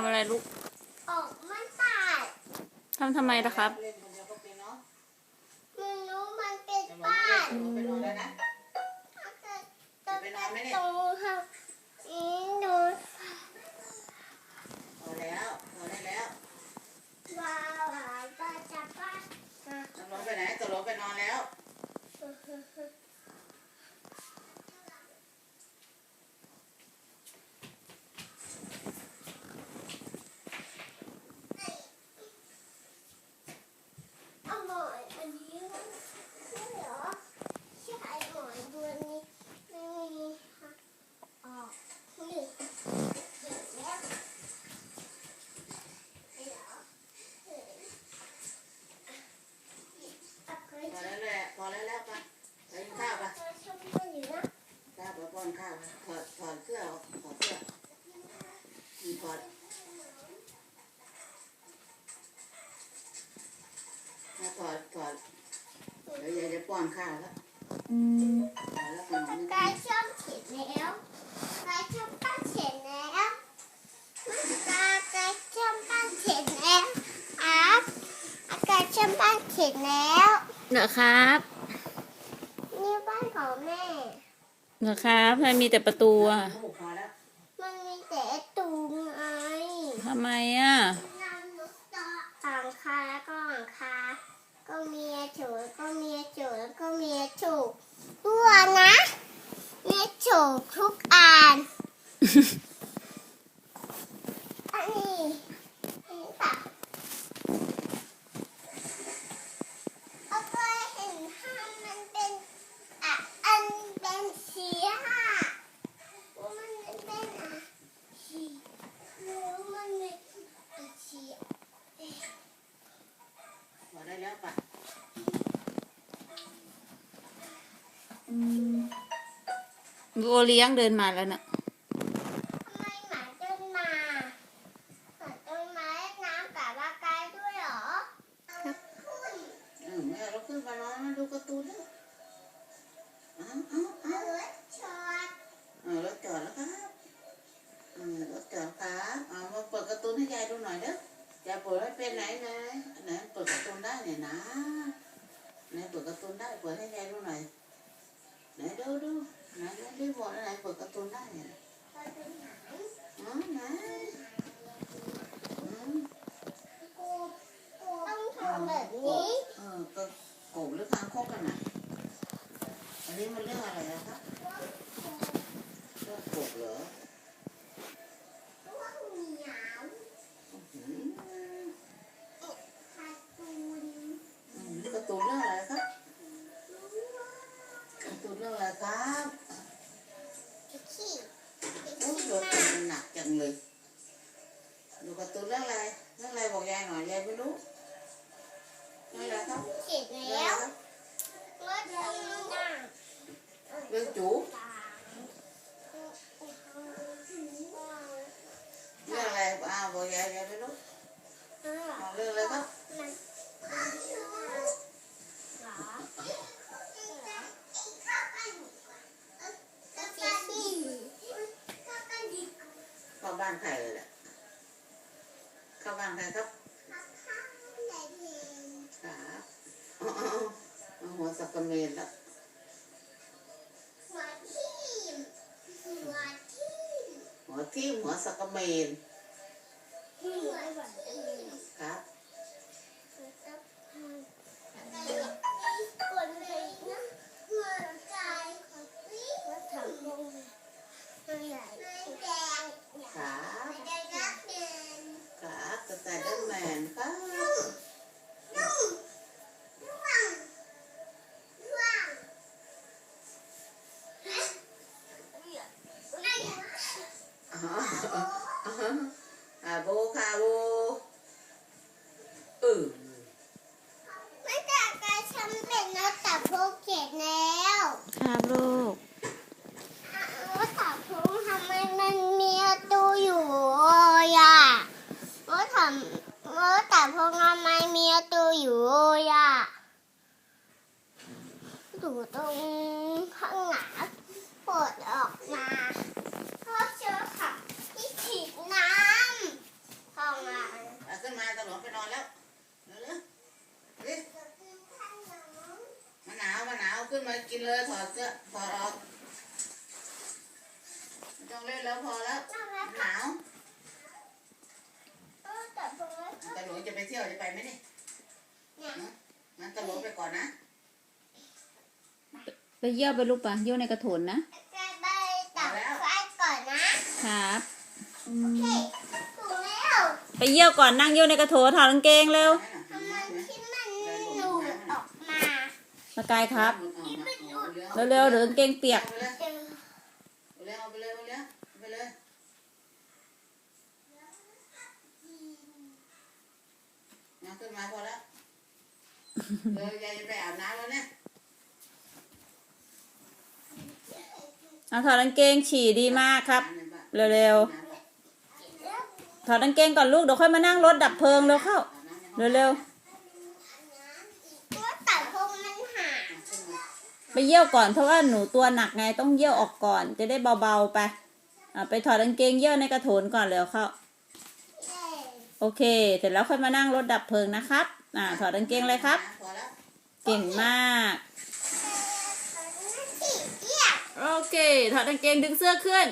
ทำอะไรลูกออกมันตายทำทำไมล่ะครับ เล่นคนเดียวก็เป็นเนาะมันรู้มันเป็นจะบ้านหนูไปนอนแล้วนะถ้าเกิดจะเป็นตรงค่ะอีหนู พอแล้วพอได้แล้ว ว้าวก็จะป้า ตกลงไปไหนตกลงไปนอนแล้ว เอาหมอนอันนี้ใช่เหรอใช่หมอนตัวนี้ไม่มีค่ะออกนี่เห็นแล้วเหรอเห็นอะเคย พอแล้วแหละพอแล้วแล้วปะไปกินข้าวปะ เคยชอบมันอยู่นะ ข้าวปะป้อนข้าวถอดถอดเสื้อออกถอดเสื้ออืมถอด ถ้าถอดถอดเดี๋ยวยายจะป้อนข้าวแล้วอืมถอดแล้วขนมกายชอบเขียนแล้วกายชอบปั้นเขียนแล้วกายกายชอบปั้นเขียนแล้วอาร์ตอากายชอบปั้นเขียนแล้วเหรอครับนี่บ้านของแม่เหรอครับทำไมมีแต่ประตูอะลูกพอแล้วมันมีแต่ตูงไงทำไมอะหลังคาแล้วก็หลังคา ก็มีโฉดก็มีโฉดแล้วก็มีโฉดตัวนะมีโฉดทุกอันอันนี้อันนี้ค่ะเอาไปเห็นห้ามมันเป็นอะอันเป็นสีค่ะว่ามันเป็นอะสีหรือมันเป็นสี พอได้แล้วปะ อืมดู โอเลี้ยงเดินมาแล้วน่ะำไมหมาเดินมาหมาต้นไม้น้ำกับว่ากายด้วยเหรอขึ้น เออแม่เราขึ้นมานอนมาดูการ์ตูนแล้วเอ้าเอ้า เอา เอ้า รถช็อต เออรถจอดแล้วครับเออรถจอดครับเอามาเปิดการ์ตูนให้ยายดูหน่อยเด้อยายเปิดให้เป็นไหนไหนไหนเปิดการ์ตูนได้เนี่ยนะไหนเปิดการ์ตูนได้เปิดให้ยายดูหน่อยไหนดูดูไหนไหนรีโมทอะไรเปิดการ์ตูนได้เนี่ย ไปเป็นไหน อ๋อไหนอืม กูกูต้องทำแบบนี้ เออก็โกบหรือคางคกกันน่ะอันนี้มันเรื่องอะไรอะครับเรื่องกบเหรอ ว่าเหนียว อืม การ์ตูน อืมนี่การ์ตูนเรื่องอะไรครับการ์ตูนเรื่องอะไรครับ ไอ้ขี้ไอ้ โอ้ย ขี้ ดู มา การ์ตูนหนักจังเลยดูการ์ตูนเรื่องอะไรเรื่องอะไรบอกยายหน่อยยายไม่รู้เรื่องอะไรครับ เขียน เรื่อง แล้ อะไร ว ครับ รถข้างหน้า เรื่องจู ตา เรื่องอะไรอ้าวบอกยายยายไม่รู้ เออ เอาเรื่องอะไรครับ มันเหรอก็สีขี้ก็กันดีกว่า เข้า บ้านใครเลยแหละเข้าบ้านใครครับข้างไหนดีครับอ๋อเอาหัวสักกระเมนแล้วหัวทิ่มหัวทิ่มหัวทิ่มหัวสักกระเมนหัว อ๋ออาโบคาโบเออไม่แต่การทำเป็นนกตับโพเกตแล้วครับลูกนกตับโพทำไมมันมีตูอยู่อะนกทำนกตับโพทำไมมีตูอยู่อะอยู่ตรงข้างหลังเปิดออกมา อนแล้วเร็วๆรีมาหนาวมาหนาวขึ้นมากินเลยถอดเสื้อถอดออกจ้องเล่นแล้วพอแล้วหนาวตะหลวงจะไปเที่ยวจะไปไหมเนี่ยมันตะหลวงไปก่อนนะ ไปเยี่ยวไปลูกปะเยี่ยวในกระถุนนะไปตักไฟก่อนนะครับโอเค ไปเยี่ยวก่อนนั่งเยี่ยวในกระโถนถอดกางเกงเร็วทำไมที่มันหนูออกมาสกายครับเร็วเร็วๆเดี๋ยวกางเกงเปียกเออเร็วเอาไปเลยเอาไปเลยเอาไปเลยมาขึ้นมาพอแล้วเร็วยายจะไปอาบน้ำแล้วเนี่ยเอาถอดกางเกงฉี่ดีมากครับ เร็วๆ ถอดกางเกงก่อนลูกเดี๋ยวค่อยมานั่งรถดับเพลิงเร็วเข้า เร็วเพราะว่าตัดพงมันหายๆไปเยี่ยวก่อนเพราะว่าหนูตัวหนักไงต้องเยี่ยวออกก่อนจะได้เบาๆไปอะไปถอดกางเกงเยี่ยวในกระโถนก่อนเร็วเข้าเย้โอเค เสร็จแล้วค่อยมานั่งรถดับเพลิงนะครับ อ่าถอดกางเกงเลยครับพอแล้วเก่งมากขี้เกียจโอเค ถอดกางเกงดึงเสื้อขึ้น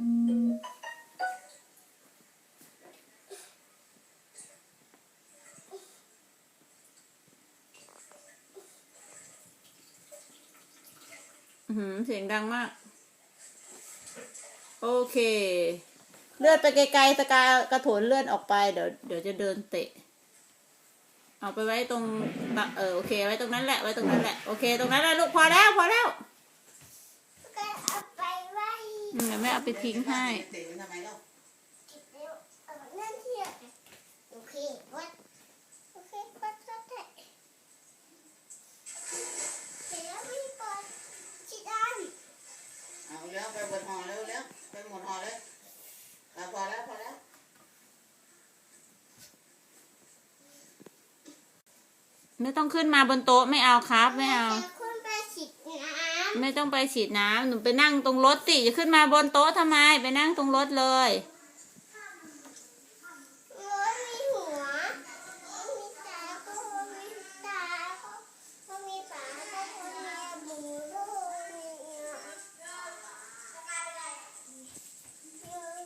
อือหือ เสียงดังมาก โอเค เลื่อนไปไกลๆตะกากระโถนเลื่อนออกไป เดี๋ยวเดี๋ยวจะเดินเตะ เอาไปไว้ตรงบะเออโอเค ไว้ตรงนั้นแหละ ไว้ตรงนั้นแหละ โอเค ตรงนั้นแหละลูกพอแล้วพอแล้วก็เอาไปไว้อืมเดี๋ยวแม่เอาไปทิ้งให้ เตะมันทำไมเล่า เก็บเร็วเอานั่นเทียบโอเควัดโอเควัดวัดได้เสร็จแล้วไม่ปล่อยชิดอัน เอาเร็วไปบนหอเร็วเร็วไปหมดหอเลยเอาพอแล้วพอแล้ว ไม่ต้องขึ้นมาบนโต๊ะไม่เอาครับไม่เอา จะขึ้นไปฉีดน้ำไม่ต้องไปฉีดน้ำหนูไปนั่งตรงรถสิจะขึ้นมาบนโต๊ะทำไม ไปนั่งตรงรถเลย โอ้ยมีหัว มีตาก็มีตาก็มีปากก็มีบูก็มีเนื้อ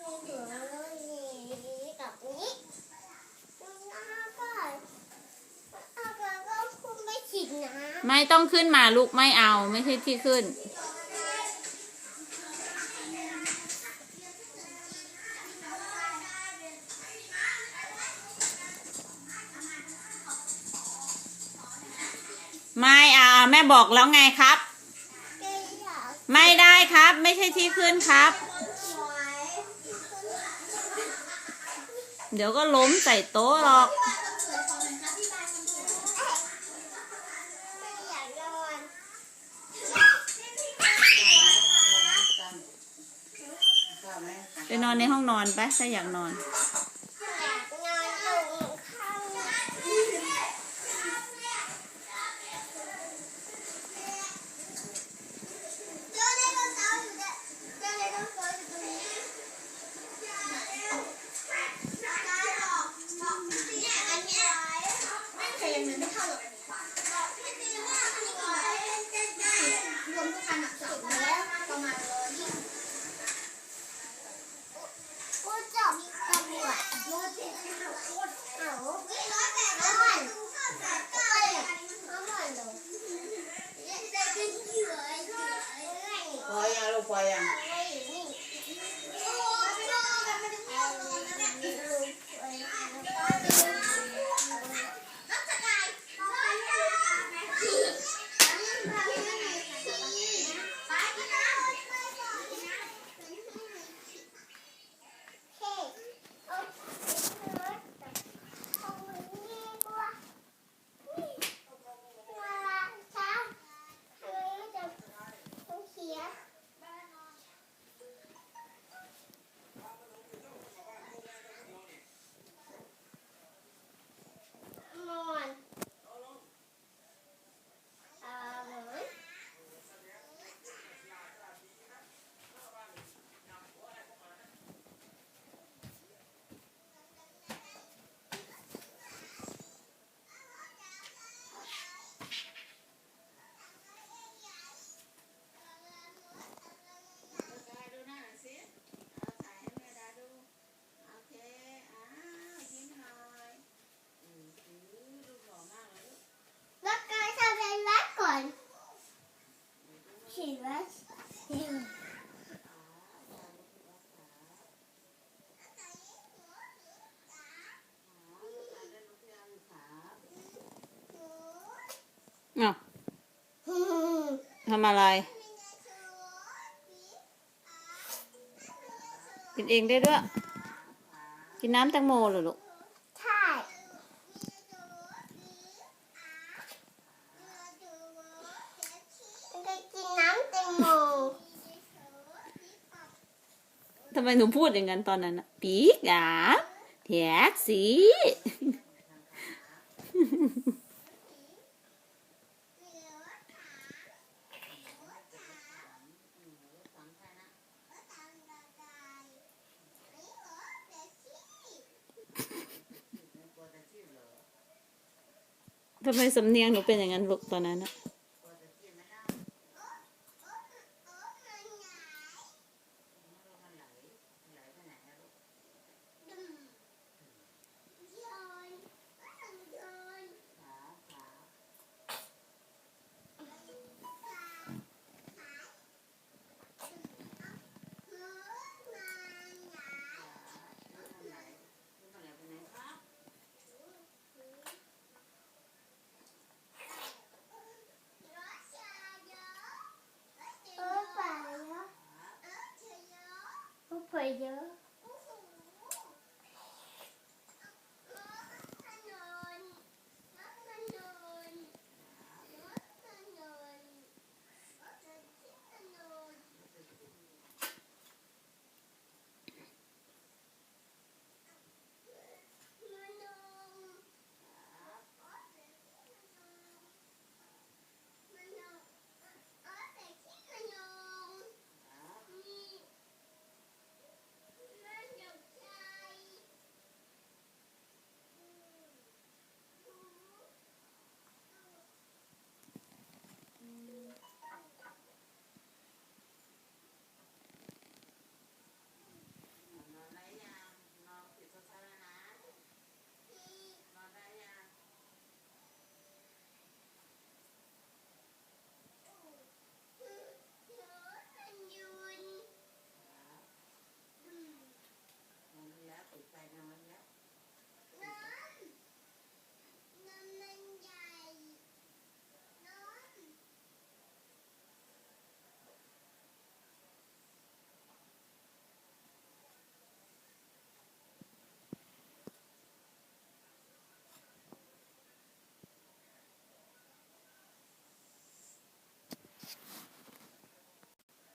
มีหัวมีกับนี้แล้วก็เอาไปก็คุณไปฉีดน้ ไม่ต้องขึ้นมาลูกไม่เอาไม่ใช่ที่ขึ้น ไม่เอาแม่บอกแล้วไงครับ ไม่ได้ครับ ไม่ใช่ที่ขึ้นครับ เดี๋ยวก็ล้มใส่โต๊ะหรอก นอนในห้องนอนไปถ้าอยากนอน Apa? อ้าวทำอะไร กินเองได้ด้วย กินน้ำแตงโมเหรอลูก ใช่มันจะกินน้ำแตงโมทำไมหนูพูดอย่างนั้นตอนนั้นอะปีกอะแท็กสี ทำไมสำเนียงหนูเป็นอย่างนั้นลูกตอนนั้นอะ เ